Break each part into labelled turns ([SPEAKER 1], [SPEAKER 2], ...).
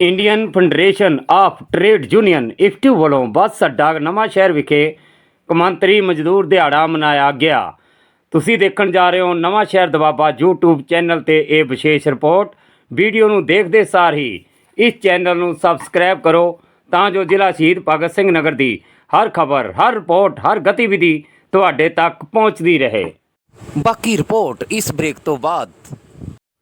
[SPEAKER 1] Indian federation of trade union IFTU ਵੱਲੋਂ bus ਅੱਡਾ ਨਵਾਂ ਸ਼ਹਿਰ ਵਿਖੇ ਕੌਮਾਂਤਰੀ ਮਜ਼ਦੂਰ ਦਿਹਾੜਾ ਮਨਾਇਆ ਗਿਆ। ਤੁਸੀਂ ਦੇਖਣ ਜਾ ਰਹੇ ਹੋ ਨਵਾਂ ਸ਼ਹਿਰ ਦਵਾਬਾ YouTube ਚੈਨਲ ਤੇ ਇਹ ਵਿਸ਼ੇਸ਼ ਰਿਪੋਰਟ। ਵੀਡੀਓ ਨੂੰ ਦੇਖਦੇ ਸਾਰ ਹੀ ਇਸ ਚੈਨਲ ਨੂੰ ਸਬਸਕ੍ਰਾਈਬ ਕਰੋ ਤਾਂ ਜੋ ਜ਼ਿਲ੍ਹਾ ਸ਼ਹੀਦ ਭਗਤ ਸਿੰਘ ਨਗਰ ਦੀ ਹਰ ਖਬਰ, ਹਰ ਰਿਪੋਰਟ, ਹਰ ਗਤੀਵਿਧੀ ਤੁਹਾਡੇ ਤੱਕ ਪਹੁੰਚਦੀ ਰਹੇ।
[SPEAKER 2] ਬਾਕੀ ਰਿਪੋਰਟ ਇਸ ਬ੍ਰੇਕ ਤੋਂ ਬਾਅਦ।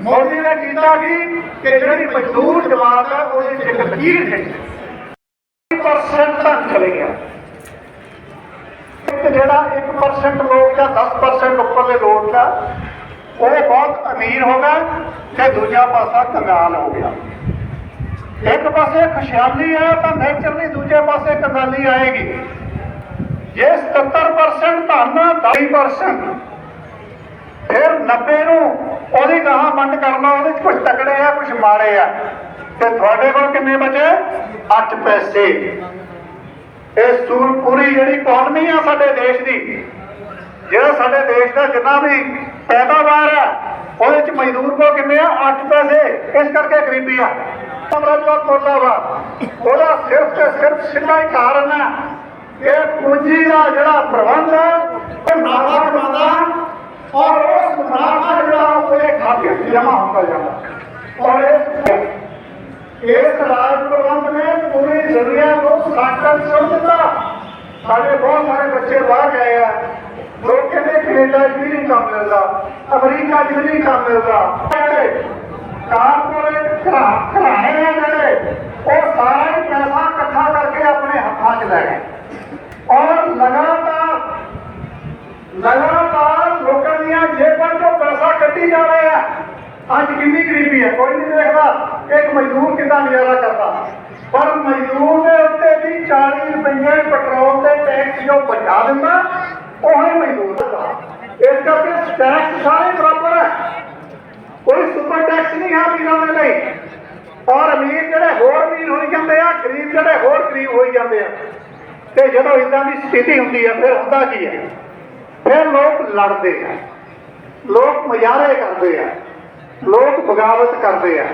[SPEAKER 3] ਮੋਦੀ ਨੇ ਕੀਤਾ ਕੀ? ਕਿ ਜਿਹੜੀ ਮਜ਼ਦੂਰ ਜਮਾਤ ਹੈ ਉਹਦੇ ਚ ਲਕੀਰ ਹੈ। 10% ਤੱਕ ਚਲੇ ਗਿਆ। ਇੱਕ ਜਿਹੜਾ 1% ਲੋਕ ਜਾਂ 10% ਉੱਪਰਲੇ ਲੋਕ ਦਾ ਉਹ ਬਹੁਤ ਅਮੀਰ ਹੋ ਗਿਆ ਤੇ ਦੂਜਾ ਪਾਸਾ ਕੰਗਾਲ ਹੋ ਗਿਆ। ਇੱਕ ਪਾਸੇ ਖੁਸ਼ਹਾਲੀ ਹੈ ਤਾਂ ਨੇਚਰਲੀ ਦੂਜੇ ਪਾਸੇ ਕੰਗਾਲੀ ਆਏਗੀ। ਜੇ 77% ਧਨ 10% ਫਿਰ 90 ਨੂੰ ਉਹਦੀ ਗਾਹਾਂ ਕਰਨਾ ਉਹਦੇ ਚ ਕੁਝ ਤਕੜੇ ਆ ਕੁਝ ਮਾੜੇ ਆ। ਤੇ ਤੁਹਾਡੇ ਕੋਲ ਕਿੰਨੇ ਬਚੇ? 8 ਪੈਸੇ। ਇਹ ਸੂਰ ਪੂਰੀ ਜਿਹੜੀ ਇਕਨੋਮੀ ਆ ਸਾਡੇ ਦੇਸ਼ ਦੀ, ਜਿਹੜਾ ਸਾਡੇ ਦੇਸ਼ ਦਾ ਜਿੰਨਾ ਵੀ ਪੈਦਾਵਾਰ ਹੈ ਉਹਦੇ ਚ ਮਜ਼ਦੂਰ ਕੋ ਕਿੰਨੇ ਆ? 8 ਪੈਸੇ। ਇਸ ਕਰਕੇ ਗਰੀਬੀ ਆ। ਅਮਰਜੋਤ ਬੋਲਦਾ ਵਾ। ਉਹਦਾ ਸਿਰਫ ਤੇ ਸਿਰਫ ਸਿੱਧਾ ਹੀ ਕਾਰਨ ਹੈ ਇਹ ਪੂੰਜੀ ਦਾ ਜਿਹੜਾ ਪ੍ਰਬੰਧ ਹੈ ਉਹ ਨਾਵਾ ਕਮਾਉਂਦਾ ਔਰ ਉਸ ਮੁਨਾਫਾ ਜਿਹੜਾ ਉਹਦੇ ਖਾਤੇ 'ਚ ਜਮਾ ਹੁੰਦਾ ਜਾਂਦਾ। ਔਰ ਇਸ ਇਸ ਰਾਜ ਪ੍ਰਬੰਧ ਨੇ ਪੂਰੀ ਦੁਨੀਆ ਨੂੰ ਸਾਕਰ ਸੁਣ ਦਿੱਤਾ। ਸਾਡੇ ਬਹੁਤ ਸਾਰੇ ਬੱਚੇ ਬਾਹਰ ਗਏ ਆ। ਲੋਕ ਕਹਿੰਦੇ ਕੈਨੇਡਾ 'ਚ ਵੀ ਨਹੀਂ ਕੰਮ ਮਿਲਦਾ। ਅਮਰੀਕਾ 'ਚ ਵੀ ਨਹੀਂ ਕੰਮ ਮਿਲਦਾ। ਕਾਰਪੋਰੇਟ ਘਰਾਣੇ ਆ ਜਿਹੜੇ, ਉਹ ਸਾਰਾ ਹੀ ਪੈਸਾ ਇਕੱਠਾ ਕਰਕੇ ਆਪਣੇ ਹੱਥਾਂ 'ਚ ਲੈ ਗਏ। ਔਰ ਲਗਾਤਾਰ ਲਗਾਤਾਰ ਪੈਸਾ ਜਾ ਰਹੇ ਆ? ਅੱਜ ਕਿੰਨੀ ਗਰੀਬੀ ਹੈ ਕੋਈ ਨਹੀਂ ਦੇਖਦਾ। ਇੱਕ ਮਜ਼ਦੂਰ ਕਿੰਨਾ ਗੁਜ਼ਾਰਾ ਕਰਦਾ? ਪਰ ਮਜ਼ਦੂਰ ਦੇ ਉੱਤੇ ਵੀ 40 ਰੁਪਏ ਪੈਟਰੋਲ ਦੇ ਟੈਕਸ ਜੋ ਬਚਾ ਦਿੰਦਾ, ਉਹ ਹੀ ਮਜ਼ਦੂਰ ਦਾ ਇਸ ਕਰਕੇ ਟੈਕਸ ਸਾਰੇ ਬਰਾਬਰ ਹੈ ਕੋਈ ਸੁਪਰ ਟੈਕਸ ਨਹੀਂ ਹੈ ਅਮੀਰਾਂ ਦੇ ਲਈ। ਔਰ ਅਮੀਰ ਜਿਹੜੇ ਹੋਰ ਅਮੀਰ ਹੋਈ ਜਾਂਦੇ ਆ, ਗਰੀਬ ਜਿਹੜੇ ਹੋਰ ਗਰੀਬ ਹੋਈ ਜਾਂਦੇ ਆ। ਤੇ ਜਦੋਂ ਇਦਾਂ ਦੀ ਸਥਿਤੀ ਹੁੰਦੀ ਹੈ ਫਿਰ ਹੁੰਦਾ ਕੀ ਹੈ ਫਿਰ ਲੋਕ ਲੜਦੇ ਆ। ਲੋਕ ਮਜ਼ਾਰੇ ਕਰਦੇ ਆ ਲੋਕ ਬਗਾਵਤ ਕਰਦੇ ਆ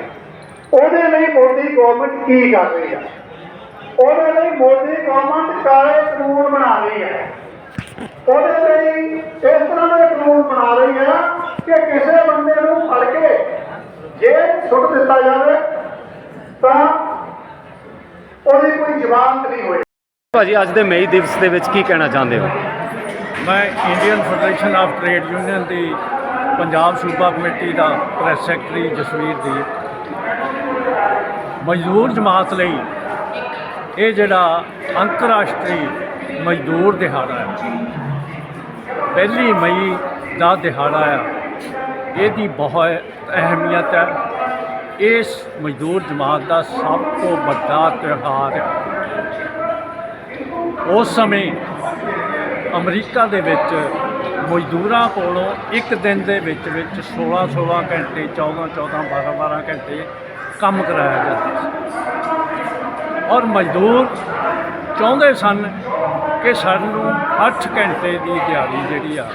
[SPEAKER 3] ਉਹਦੇ ਲਈ ਮੋਦੀ ਗਵਰਨਮੈਂਟ ਕੀ ਕਰ ਰਹੀ ਆ? ਉਹਦੇ ਲਈ ਮੋਦੀ ਗਵਰਨਮੈਂਟ ਕਾਲੇ ਕਾਨੂੰਨ ਬਣਾ ਰਹੀ ਹੈ ਉਹਦੇ ਲਈ ਇਸ ਤਰ੍ਹਾਂ ਦੇ ਕਾਨੂੰਨ ਬਣਾ ਰਹੀ ਹੈ ਕਿ ਕਿਸੇ ਬੰਦੇ ਨੂੰ ਫੜ ਕੇ ਜੇਲ੍ਹ ਸੁੱਟ ਦਿੱਤਾ ਜਾਵੇ ਤਾਂ ਉਹਦੀ ਕੋਈ ਜ਼ਮਾਨਤ ਨਹੀਂ ਹੋਈ
[SPEAKER 1] ਭਾਜੀ ਅੱਜ ਦੇ ਮਈ ਦਿਵਸ ਦੇ ਵਿੱਚ ਕੀ ਕਹਿਣਾ ਚਾਹੁੰਦੇ ਹੋ?
[SPEAKER 4] ਮੈਂ Indian federation of trade union ਦੀ ਪੰਜਾਬ ਸੂਬਾ ਕਮੇਟੀ ਦਾ ਪ੍ਰੈਸ ਸੈਕਟਰੀ ਜਸਵੀਰ ਦੀ ਮਜ਼ਦੂਰ ਜਮਾਤ ਲਈ ਇਹ ਜਿਹੜਾ ਅੰਤਰਰਾਸ਼ਟਰੀ ਮਜ਼ਦੂਰ ਦਿਹਾੜਾ ਹੈ, ਪਹਿਲੀ ਮਈ ਦਾ ਦਿਹਾੜਾ ਹੈ, ਇਹਦੀ ਬਹੁਤ ਅਹਿਮੀਅਤ ਹੈ। ਇਸ ਮਜ਼ਦੂਰ ਜਮਾਤ ਦਾ ਸਭ ਤੋਂ ਵੱਡਾ ਤਿਉਹਾਰ ਹੈ। ਉਸ ਸਮੇਂ ਅਮਰੀਕਾ ਦੇ ਵਿੱਚ ਮਜ਼ਦੂਰਾਂ ਕੋਲੋਂ ਇੱਕ ਦਿਨ ਦੇ ਵਿੱਚ ਵਿੱਚ 16 16 ਘੰਟੇ 14 14 12 12 ਘੰਟੇ ਕੰਮ ਕਰਾਇਆ ਜਾਂਦਾ ਸੀ। ਔਰ ਮਜ਼ਦੂਰ ਚਾਹੁੰਦੇ ਸਨ ਕਿ ਸਾਨੂੰ 8 ਘੰਟੇ ਦੀ ਦਿਹਾੜੀ ਜਿਹੜੀ ਆ,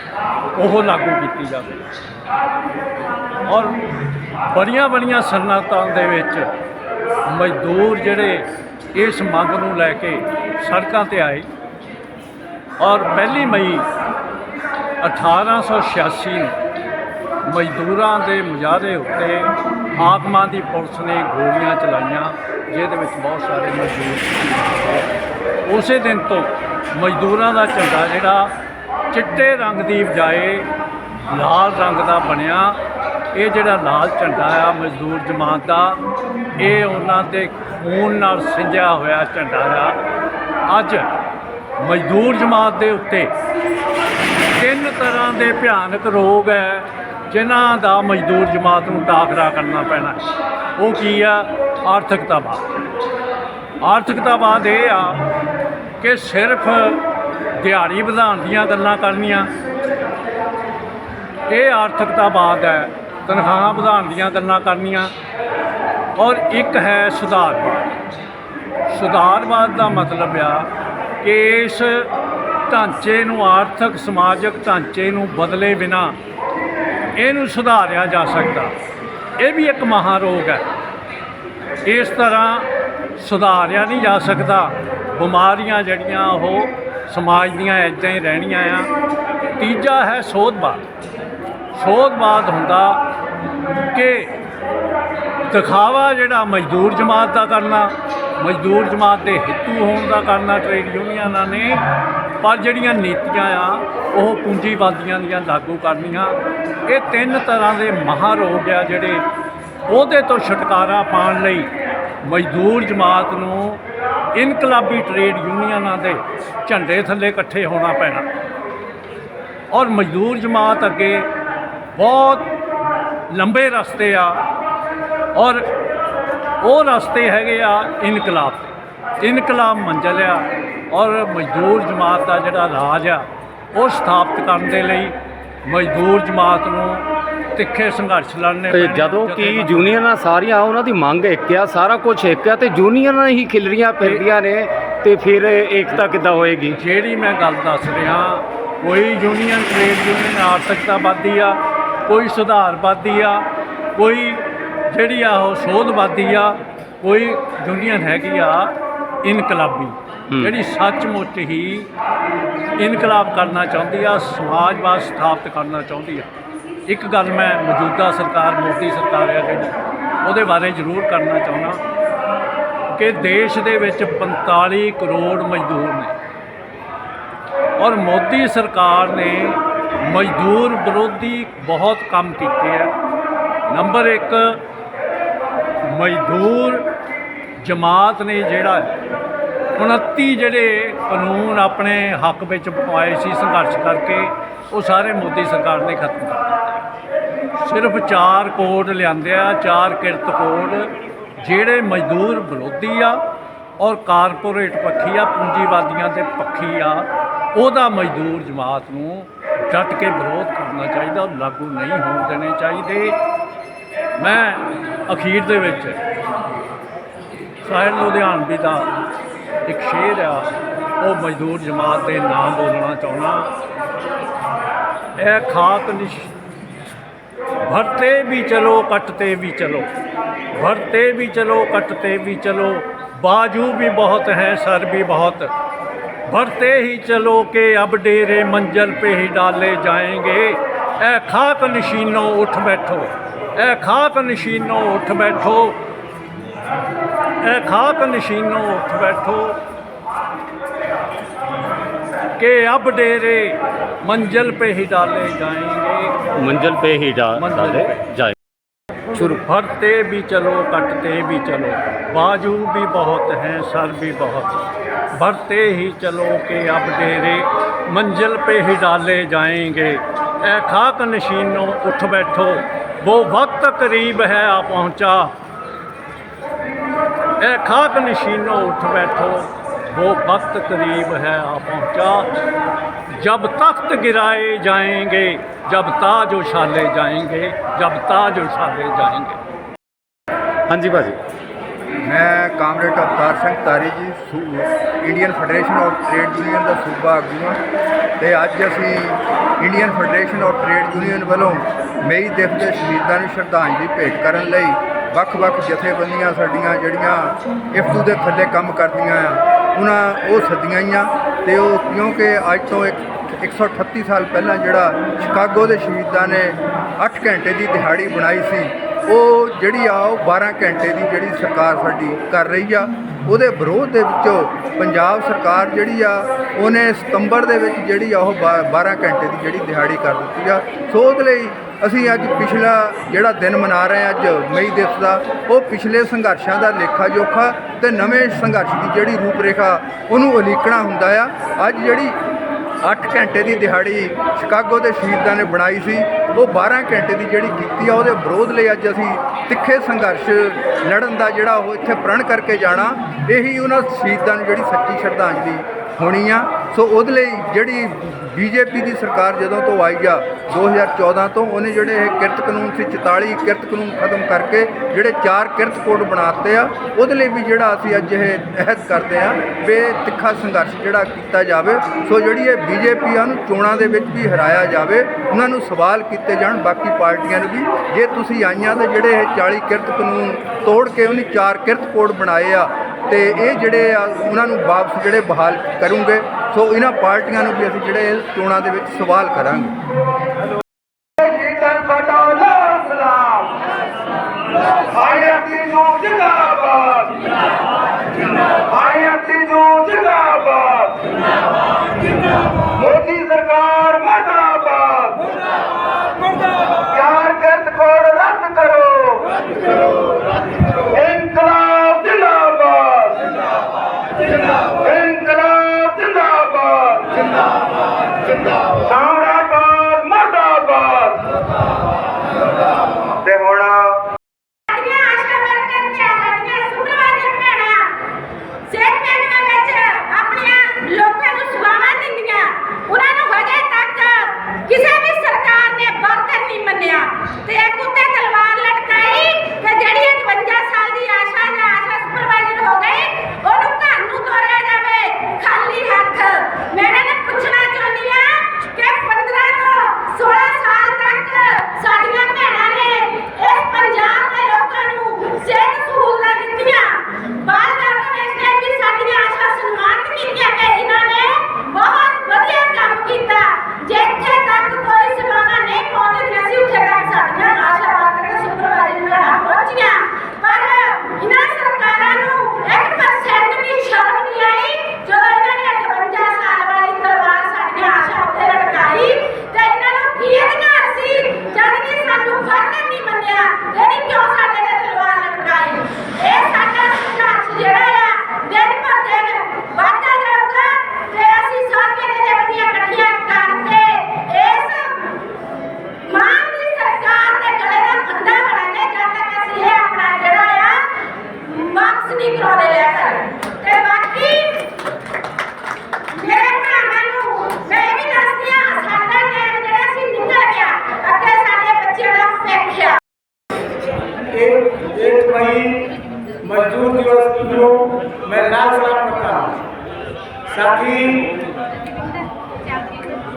[SPEAKER 4] ਉਹ ਲਾਗੂ ਕੀਤੀ ਜਾਵੇ। ਔਰ ਬੜੀਆਂ ਬੜੀਆਂ ਸਨਅਤਾਂ ਦੇ ਵਿੱਚ ਮਜ਼ਦੂਰ ਜਿਹੜੇ ਇਸ ਮੰਗ ਨੂੰ ਲੈ ਕੇ ਸੜਕਾਂ ਤੇ ਆਏ। ਔਰ ਪਹਿਲੀ ਮਈ 1886 ਨੂੰ ਮਜ਼ਦੂਰਾਂ ਦੇ ਮੁਜ਼ਾਹਰੇ ਉੱਤੇ ਆਤਮਾ ਦੀ ਪੁਲਿਸ ਨੇ ਗੋਲੀਆਂ ਚਲਾਈਆਂ, ਜਿਹਦੇ ਵਿੱਚ ਬਹੁਤ ਸਾਰੇ ਮਜ਼ਦੂਰ ਉਸੇ ਦਿਨ ਤੋਂ ਮਜ਼ਦੂਰਾਂ ਦਾ ਝੰਡਾ ਜਿਹੜਾ ਚਿੱਟੇ ਰੰਗ ਦੀ ਬਜਾਏ ਲਾਲ ਰੰਗ ਦਾ ਬਣਿਆ। ਇਹ ਜਿਹੜਾ ਲਾਲ ਝੰਡਾ ਆ ਮਜ਼ਦੂਰ ਜਮਾਤ ਦਾ, ਇਹ ਉਹਨਾਂ ਦੇ ਖੂਨ ਨਾਲ ਸਿੰਜਿਆ ਹੋਇਆ ਝੰਡਾ ਆ। ਅੱਜ ਮਜ਼ਦੂਰ ਜਮਾਤ ਦੇ ਉੱਤੇ ਤਿੰਨ ਤਰ੍ਹਾਂ ਦੇ ਭਿਆਨਕ ਰੋਗ ਹੈ, ਜਿਨ੍ਹਾਂ ਦਾ ਮਜ਼ਦੂਰ ਜਮਾਤ ਨੂੰ ਟਾਕਰਾ ਕਰਨਾ ਪੈਣਾ ਉਹ ਕੀ ਆ? ਆਰਥਿਕ ਆਰਥਿਕਤਾਵਾਦ ਇਹ ਆ ਕਿ ਸਿਰਫ ਦਿਹਾੜੀ ਵਧਾਉਣ ਦੀਆਂ ਗੱਲਾਂ ਕਰਨੀਆਂ। ਇਹ ਆਰਥਿਕਤਾਵਾਦ ਹੈ, ਤਨਖਾਹਾਂ ਵਧਾਉਣ ਦੀਆਂ ਗੱਲਾਂ ਕਰਨੀਆਂ। ਔਰ ਇੱਕ ਹੈ ਸੁਧਾਰਵਾਦ ਸੁਧਾਰਵਾਦ ਦਾ ਮਤਲਬ ਆ ਕਿ ਇਸ ਢਾਂਚੇ ਨੂੰ, ਆਰਥਿਕ, ਸਮਾਜਿਕ ਢਾਂਚੇ ਨੂੰ ਬਦਲੇ ਬਿਨਾ ਇਹਨੂੰ ਸੁਧਾਰਿਆ ਜਾ ਸਕਦਾ। ਇਹ ਵੀ ਇੱਕ ਮਹਾਰੋਗ ਹੈ। ਇਸ ਤਰ੍ਹਾਂ ਸੁਧਾਰਿਆ ਨਹੀਂ ਜਾ ਸਕਦਾ। ਬਿਮਾਰੀਆਂ ਜਿਹੜੀਆਂ ਉਹ ਸਮਾਜ ਦੀਆਂ ਇੱਦਾਂ ਹੀ ਰਹਿਣੀਆਂ ਆ। ਤੀਜਾ ਹੈ ਸੋਧਵਾਦ। ਸੋਧਵਾਦ ਹੁੰਦਾ ਕਿ ਦਿਖਾਵਾ ਜਿਹੜਾ ਮਜ਼ਦੂਰ ਜਮਾਤ ਦਾ ਕਰਨਾ, ਮਜ਼ਦੂਰ ਜਮਾਤ ਦੇ ਹਿੱਤੂ ਹੋਣ ਦਾ ਕਰਨਾ ਟ੍ਰੇਡ ਯੂਨੀਅਨਾਂ ਨੇ ਪਰ ਜਿਹੜੀਆਂ ਨੀਤੀਆਂ ਆ, ਉਹ ਪੂੰਜੀਵਾਦੀਆਂ ਦੀਆਂ ਲਾਗੂ ਕਰਨੀਆਂ। ਇਹ ਤਿੰਨ ਤਰ੍ਹਾਂ ਦੇ ਮਹਾਰੋਗ ਆ ਜਿਹੜੇ ਉਹਦੇ ਤੋਂ ਛੁਟਕਾਰਾ ਪਾਉਣ ਲਈ ਮਜ਼ਦੂਰ ਜਮਾਤ ਨੂੰ ਇਨਕਲਾਬੀ ਟ੍ਰੇਡ ਯੂਨੀਅਨਾਂ ਦੇ ਝੰਡੇ ਥੱਲੇ ਇਕੱਠੇ ਹੋਣਾ ਪੈਣਾ। ਔਰ ਮਜ਼ਦੂਰ ਜਮਾਤ ਅੱਗੇ ਬਹੁਤ ਲੰਬੇ ਰਸਤੇ ਆ ਔਰ ਉਹ ਰਸਤੇ ਹੈਗੇ ਆ ਇਨਕਲਾਬ। ਇਨਕਲਾਬ ਮੰਜ਼ਲ ਆ। ਔਰ ਮਜ਼ਦੂਰ ਜਮਾਤ ਦਾ ਜਿਹੜਾ ਰਾਜ ਆ ਉਹ ਸਥਾਪਿਤ ਕਰਨ ਦੇ ਲਈ ਮਜ਼ਦੂਰ ਜਮਾਤ ਨੂੰ ਤਿੱਖੇ ਸੰਘਰਸ਼ ਲੜਨੇ
[SPEAKER 1] ਤੇ। ਜਦੋਂ ਕਿ ਯੂਨੀਅਨਾਂ ਸਾਰੀਆਂ ਉਹਨਾਂ ਦੀ ਮੰਗ ਇੱਕ ਆ ਸਾਰਾ ਕੁਝ ਇੱਕ ਆ ਤੇ ਯੂਨੀਅਨਾਂ ਹੀ ਖਿਲਰੀਆਂ ਫਿਰਦੀਆਂ ਨੇ ਤੇ ਫਿਰ ਏਕਤਾ ਕਿੱਦਾਂ ਹੋਏਗੀ
[SPEAKER 4] ਜਿਹੜੀ ਮੈਂ ਗੱਲ ਦੱਸ ਰਿਹਾ ਕੋਈ ਯੂਨੀਅਨ ਟ੍ਰੇਡ ਯੂਨੀਅਨ ਆਰਥਿਕਤਾਵਾਦੀ ਆ ਕੋਈ ਸੁਧਾਰਵਾਦੀ ਆ ਕੋਈ ਜਿਹੜੀ ਆ ਉਹ ਸੋਧਵਾਦੀ ਆ ਕੋਈ ਯੂਨੀਅਨ ਹੈਗੀ ਆ ਇਨਕਲਾਬੀ। ਜਿਹੜੀ ਸੱਚਮੁੱਚ ਹੀ ਇਨਕਲਾਬ ਕਰਨਾ ਚਾਹੁੰਦੀ ਆ ਸਮਾਜਵਾਦ ਸਥਾਪਿਤ ਕਰਨਾ ਚਾਹੁੰਦੀ ਆ। ਇੱਕ ਗੱਲ ਮੈਂ ਮੌਜੂਦਾ ਸਰਕਾਰ ਮੋਦੀ ਸਰਕਾਰ ਆ ਜਿਹੜੀ ਉਹਦੇ ਬਾਰੇ ਜ਼ਰੂਰ ਕਰਨਾ ਚਾਹੁੰਦਾ ਕਿ ਦੇਸ਼ ਦੇ ਵਿੱਚ 45 ਕਰੋੜ ਮਜ਼ਦੂਰ ਨੇ। ਔਰ ਮੋਦੀ ਸਰਕਾਰ ਨੇ ਮਜ਼ਦੂਰ ਵਿਰੋਧੀ ਬਹੁਤ ਕੰਮ ਕੀਤੇ ਆ। ਨੰਬਰ 1 ਮਜ਼ਦੂਰ ਜਮਾਤ ਨੇ ਜਿਹੜਾ 29 ਜਿਹੜੇ ਕਾਨੂੰਨ ਆਪਣੇ ਹੱਕ ਵਿੱਚ ਪਵਾਏ ਸੀ ਸੰਘਰਸ਼ ਕਰਕੇ, ਉਹ ਸਾਰੇ ਮੋਦੀ ਸਰਕਾਰ ਨੇ ਖਤਮ ਕਰ ਦਿੱਤੇ। ਸਿਰਫ ਚਾਰ ਕੋਡ ਲਿਆਂਦੇ ਆ, ਚਾਰ ਕਿਰਤ ਕੋਡ ਜਿਹੜੇ ਮਜ਼ਦੂਰ ਵਿਰੋਧੀ ਆ ਔਰ ਕਾਰਪੋਰੇਟ ਪੱਖੀ ਆ, ਪੂੰਜੀਵਾਦੀਆਂ ਦੇ ਪੱਖੀ ਆ, ਉਹਦਾ ਮਜ਼ਦੂਰ ਜਮਾਤ ਨੂੰ ਡਟ ਕੇ ਵਿਰੋਧ ਕਰਨਾ ਚਾਹੀਦਾ, ਉਹ ਲਾਗੂ ਨਹੀਂ ਹੋਣ ਦੇਣੇ ਚਾਹੀਦੇ। ਮੈਂ ਅਖੀਰ ਦੇ ਵਿੱਚ ਸਾਹਿਲ ਲੁਧਿਆਣਵੀ ਦਾ ਇੱਕ ਸ਼ੇਰ ਆ ਉਹ ਮਜ਼ਦੂਰ ਜਮਾਤ ਦੇ ਨਾਮ ਬੋਲਣਾ ਚਾਹੁੰਦਾ ਇਹ ਖਾਕ ਨਿਸ਼ भरते भी चलो कटते भी चलो भरते भी चलो कटते भी चलो बाजू भी बहुत हैं सर भी बहुत भरते ही चलो के अब डेरे मंजिल पे ही डाले जाएंगे ए खाक नशीनों उठ बैठो ए खाक नशीनों उठ बैठो ए खाक नशीनों उठ बैठो के अब डेरे मंजिल पे ही डाले जाएंगे
[SPEAKER 1] ਮੰਜ਼ਲ पे ही डा
[SPEAKER 4] मंजिल
[SPEAKER 1] डाले
[SPEAKER 4] पे।
[SPEAKER 1] जाए
[SPEAKER 4] शुरू भरते भी चलो कटते भी चलो बाजू भी बहुत हैं सर भी बहुत भरते ही चलो के अब डेरे मंजिल पे ही डाले जाएंगे ए खाक नशीनों उठ बैठो वो वक्त करीब है आ पहुंचा ए खाक नशीनों उठ बैठो वो वक्त करीब है आ पहुंचा जब तख्त गिराए जाएंगे जब ताज उछाले जाएंगे जब ताज उछाले जाएंगे
[SPEAKER 1] ਹਾਂਜੀ ਭਾਜੀ
[SPEAKER 5] ਮੈਂ ਕਾਮਰੇਡ ਅਵਤਾਰ ਸਿੰਘ ਤਾਰੀ ਜੀ ਸੂ- Indian federation of trade union ਦਾ ਸੂਬਾ ਆਗੂ ਹਾਂ ਤੇ ਅੱਜ ਅਸੀਂ Indian federation of trade union ਵੱਲੋਂ ਮਈ ਦਿਵਸ ਦੇ ਸ਼ਹੀਦਾਂ ਨੂੰ ਸ਼ਰਧਾਂਜਲੀ ਭੇਟ ਕਰਨ ਲਈ ਵੱਖ-ਵੱਖ ਜਥੇਬੰਦੀਆਂ ਸਾਡੀਆਂ ਜਿਹੜੀਆਂ ਇਫਤੂ ਦੇ ਥੱਲੇ ਕੰਮ ਕਰਦੀਆਂ ਆ, ਉਹਨਾਂ ਉਹ ਸੱਦੀਆਂ ਹੀ ਆ ਤੇ ਉਹ ਕਿਉਂਕਿ ਅੱਜ ਤੋਂ ਇੱਕ 138 ਸਾਲ ਪਹਿਲਾਂ ਜਿਹੜਾ ਸ਼ਿਕਾਗੋ ਦੇ ਸ਼ਹੀਦਾਂ ਨੇ 8 ਘੰਟੇ ਦੀ ਦਿਹਾੜੀ ਬਣਾਈ ਸੀ, ਉਹ ਜਿਹੜੀ ਆ, ਉਹ 12 ਘੰਟੇ ਦੀ ਜਿਹੜੀ ਸਰਕਾਰ ਸਾਡੀ ਕਰ ਰਹੀ ਆ, ਉਹਦੇ ਵਿਰੋਧ ਦੇ ਵਿੱਚੋਂ ਪੰਜਾਬ ਸਰਕਾਰ ਜਿਹੜੀ ਆ, ਉਹਨੇ ਸਤੰਬਰ ਦੇ ਵਿੱਚ ਜਿਹੜੀ ਆ, ਉਹ ਬਾ- 12 ਘੰਟੇ ਦੀ ਜਿਹੜੀ ਦਿਹਾੜੀ ਕਰ ਦਿੱਤੀ ਆ। ਸੋ ਉਹਦੇ ਲਈ ਅਸੀਂ ਅੱਜ ਪਿਛਲਾ ਜਿਹੜਾ ਦਿਨ ਮਨਾ ਰਹੇ ਹਾਂ ਅੱਜ ਮਈ ਦਿਵਸ ਦਾ, ਉਹ ਪਿਛਲੇ ਸੰਘਰਸ਼ਾਂ ਦਾ ਲੇਖਾ ਜੋਖਾ ਤੇ ਨਵੇਂ ਸੰਘਰਸ਼ ਦੀ ਜਿਹੜੀ ਰੂਪਰੇਖਾ ਉਹਨੂੰ ਉਲੀਕਣਾ ਹੁੰਦਾ ਆ। ਅੱਜ ਜਿਹੜੀ 8 ਘੰਟੇ ਦੀ ਦਿਹਾੜੀ ਸ਼ਿਕਾਗੋ ਦੇ ਸ਼ਹੀਦਾਂ ਨੇ ਬਣਾਈ ਸੀ, ਉਹ 12 ਘੰਟੇ ਦੀ ਜਿਹੜੀ ਕੀਤੀ ਆ, ਉਹਦੇ ਵਿਰੋਧ ਲਈ ਅੱਜ ਅਸੀਂ ਤਿੱਖੇ ਸੰਘਰਸ਼ ਲੜਨ ਦਾ ਜਿਹੜਾ ਉਹ ਇੱਥੇ ਪ੍ਰਣ ਕਰਕੇ ਜਾਣਾ, ਇਹੀ ਉਹਨਾਂ ਸ਼ਹੀਦਾਂ ਨੂੰ ਜਿਹੜੀ ਸੱਚੀ ਸ਼ਰਧਾਂਜਲੀ ਹੋਣੀ ਆ। ਸੋ ਉਹਦੇ ਲਈ ਜਿਹੜੀ ਬੀਜੇਪੀ ਦੀ ਸਰਕਾਰ ਜਦੋਂ ਤੋਂ ਆਈ ਆ 2014 ਤੋਂ, ਉਹਨੇ ਜਿਹੜੇ ਇਹ ਕਿਰਤ ਕਾਨੂੰਨ ਸੀ 44 ਕਿਰਤ ਕਾਨੂੰਨ ਖਤਮ ਕਰਕੇ ਜਿਹੜੇ ਚਾਰ ਕਿਰਤ ਕੋਡ ਬਣਾਤੇ ਆ, ਉਹਦੇ ਲਈ ਵੀ ਜਿਹੜਾ ਅਸੀਂ ਅੱਜ ਇਹ ਅਹਿਦ ਕਰਦੇ ਆ ਵੀ ਤਿੱਖਾ ਸੰਘਰਸ਼ ਜਿਹੜਾ ਕੀਤਾ ਜਾਵੇ। ਸੋ ਜਿਹੜੀ ਇਹ ਬੀਜੇਪੀ ਆ ਨੂੰ ਚੋਣਾਂ ਦੇ ਵਿੱਚ ਵੀ ਹਰਾਇਆ ਜਾਵੇ, ਉਹਨਾਂ ਨੂੰ ਸਵਾਲ ਕੀਤੇ ਜਾਣ, ਬਾਕੀ ਪਾਰਟੀਆਂ ਨੂੰ ਵੀ। ਜੇ ਤੁਸੀਂ ਆਈਆਂ ਤਾਂ ਜਿਹੜੇ ਇਹ 40 ਕਿਰਤ ਕਾਨੂੰਨ ਤੋੜ ਕੇ ਉਹਨੇ ਚਾਰ ਕਿਰਤ ਕੋਡ ਬਣਾਏ ਆ ਤੇ ਇਹ ਜਿਹੜੇ ਆ, ਉਹਨਾਂ ਨੂੰ ਵਾਪਸ ਜਿਹੜੇ ਬਹਾਲ ਕਰੂੰਗੇ। ਸੋ ਇਹਨਾਂ ਪਾਰਟੀਆਂ ਨੂੰ ਵੀ ਅਸੀਂ ਜਿਹੜੇ ਚੋਣਾਂ ਦੇ ਵਿੱਚ ਸਵਾਲ ਕਰਾਂਗੇ।
[SPEAKER 6] ਸ਼ਹੀਦਾਂ ਸਾਡਾ ਲਾਲ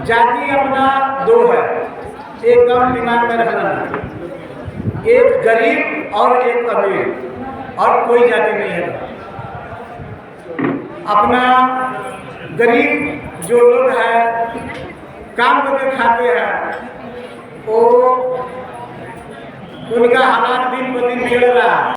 [SPEAKER 7] जाति अपना दो है। एक कम दिमाग में रखना। एक गरीब और एक अमीर, और कोई जाति नहीं है। अपना गरीब जो लोग है, काम करके खाते हैं, वो उनका हालात दिन ब दिन बिगड़ रहा है।